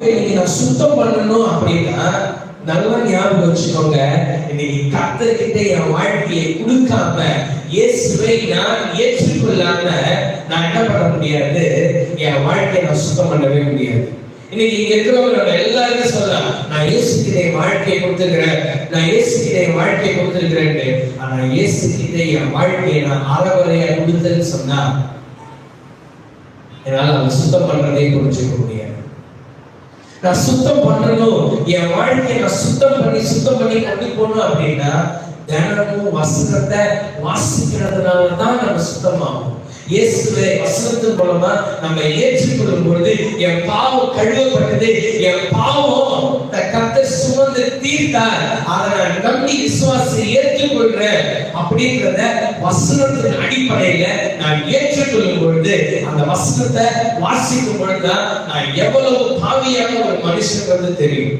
இன்னைக்கு நான் சுத்தம் பண்ணணும் அப்படின்னா நல்லா ஞாபகம் வச்சுக்கோங்க இன்னைக்கு கத்தர்கிட்ட என் வாழ்க்கையை கொடுக்காம இயேசுவை நான் ஏற்றுக்கொள்ளாம நான் என்ன பண்ண முடியாது? என் வாழ்க்கையை நான் சுத்தம் பண்ணவே முடியாது. இன்னைக்கு இங்க இருக்கிறவங்க எல்லாருமே சொல்லலாம் நான் இயேசு கிட்ட என் வாழ்க்கையை கொடுத்துருக்கிறேன் நான் இயேசு கிட்ட என் வாழ்க்கையை கொடுத்துருக்கிறேன் ஆனா இயேசு கிட்ட என் வாழ்க்கையை நான் அறவரையா கொடுத்தேன்னு சொன்னா என்னால அதை சுத்தம் பண்றதே புரிஞ்சுக்க முடியாது. நான் சுத்தம் பண்ணணும் என் வாழ்க்கையை நான் சுத்தம் பண்ணி சுத்தம் பண்ணி கொண்டு போகணும் அப்படின்னா தினமும் வசனத்தை வாசிக்கிறதுனால தான் நம்ம சுத்தமாகும். இயேசுவை வசனத்தின் மூலமா நம்ம ஏற்றுக்கொள்ளும் பொழுது என் பாவம் கழுவப்பட்டது என் பாவம் கத்தை சுமந்து தீர்த்தார். அதை நான் நம்பி விசுவாசி ஏற்றுக்கொள்றேன் அப்படின்றத வசனத்தின் அடிப்படையில நான் ஏற்றுக்கொள்ளும் வசனத்தை வாசிக்கும் பொழுதுதான் நான் எவ்வளவு பாவியான ஒரு மனுஷன் வந்து தெரியும்.